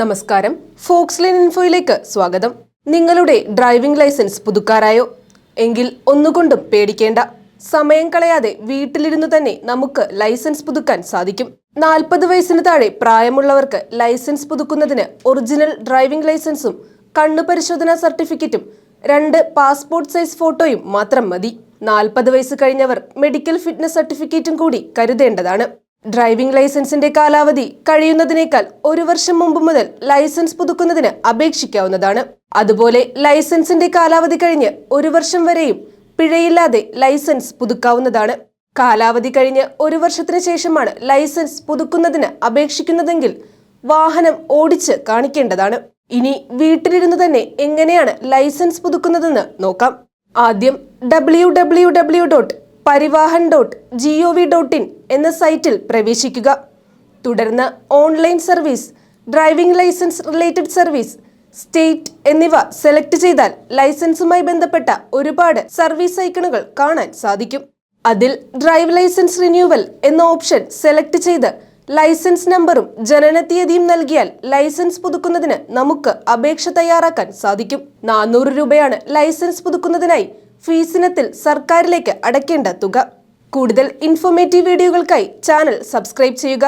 നമസ്കാരം. Fox line ഇൻഫോയിലേക്ക് സ്വാഗതം. നിങ്ങളുടെ ഡ്രൈവിംഗ് ലൈസൻസ് പുതുക്കാറായോ? എങ്കിൽ ഒന്നുകൊണ്ടും പേടിക്കേണ്ട. സമയം കളയാതെ വീട്ടിലിരുന്നു തന്നെ നമുക്ക് ലൈസൻസ് പുതുക്കാൻ സാധിക്കും. നാൽപ്പത് വയസ്സിന് താഴെ പ്രായമുള്ളവർക്ക് ലൈസൻസ് പുതുക്കുന്നതിന് ഒറിജിനൽ ഡ്രൈവിംഗ് ലൈസൻസും കണ്ണു പരിശോധനാ സർട്ടിഫിക്കറ്റും രണ്ട് പാസ്പോർട്ട് സൈസ് ഫോട്ടോയും മാത്രം മതി. നാൽപ്പത് വയസ്സ് കഴിഞ്ഞവർ മെഡിക്കൽ ഫിറ്റ്നസ് സർട്ടിഫിക്കറ്റും കൂടി കരുതേണ്ടതാണ്. ഡ്രൈവിംഗ് ലൈസൻസിന്റെ കാലാവധി കഴിയുന്നതിനേക്കാൾ ഒരു വർഷം മുമ്പ് മുതൽ ലൈസൻസ് പുതുക്കുന്നതിന് അപേക്ഷിക്കാവുന്നതാണ്. അതുപോലെ ലൈസൻസിന്റെ കാലാവധി കഴിഞ്ഞ് ഒരു വർഷം വരെയും പിഴയില്ലാതെ ലൈസൻസ് പുതുക്കാവുന്നതാണ്. കാലാവധി കഴിഞ്ഞ് ഒരു വർഷത്തിന് ശേഷമാണ് ലൈസൻസ് പുതുക്കുന്നതിന് അപേക്ഷിക്കുന്നതെങ്കിൽ വാഹനം ഓടിച്ച് കാണിക്കേണ്ടതാണ്. ഇനി വീട്ടിലിരുന്ന് തന്നെ എങ്ങനെയാണ് ലൈസൻസ് പുതുക്കുന്നതെന്ന് നോക്കാം. ആദ്യം W W W dot Parivahan dot G O V dot in എന്ന സൈറ്റിൽ പ്രവേശിക്കുക. തുടർന്ന് online service driving licence related service state എന്നിവ സെലക്ട് ചെയ്താൽ ലൈസൻസുമായി ബന്ധപ്പെട്ട ഒരുപാട് സർവീസ് ഐക്കണുകൾ കാണാൻ സാധിക്കും. അതിൽ ഡ്രൈവ് ലൈസൻസ് റിന്യൂവൽ എന്ന ഓപ്ഷൻ സെലക്ട് ചെയ്ത് ലൈസൻസ് നമ്പറും ജനനത്തീയതിയും നൽകിയാൽ ലൈസൻസ് പുതുക്കുന്നതിന് നമുക്ക് അപേക്ഷ തയ്യാറാക്കാൻ സാധിക്കും. നാനൂറ് രൂപയാണ് ലൈസൻസ് പുതുക്കുന്നതിനായി ഫീസിനത്തിൽ സർക്കാരിലേക്ക് അടയ്ക്കേണ്ട തുക. കൂടുതൽ ഇൻഫോർമേറ്റീവ് വീഡിയോകൾക്കായി ചാനൽ സബ്സ്ക്രൈബ് ചെയ്യുക.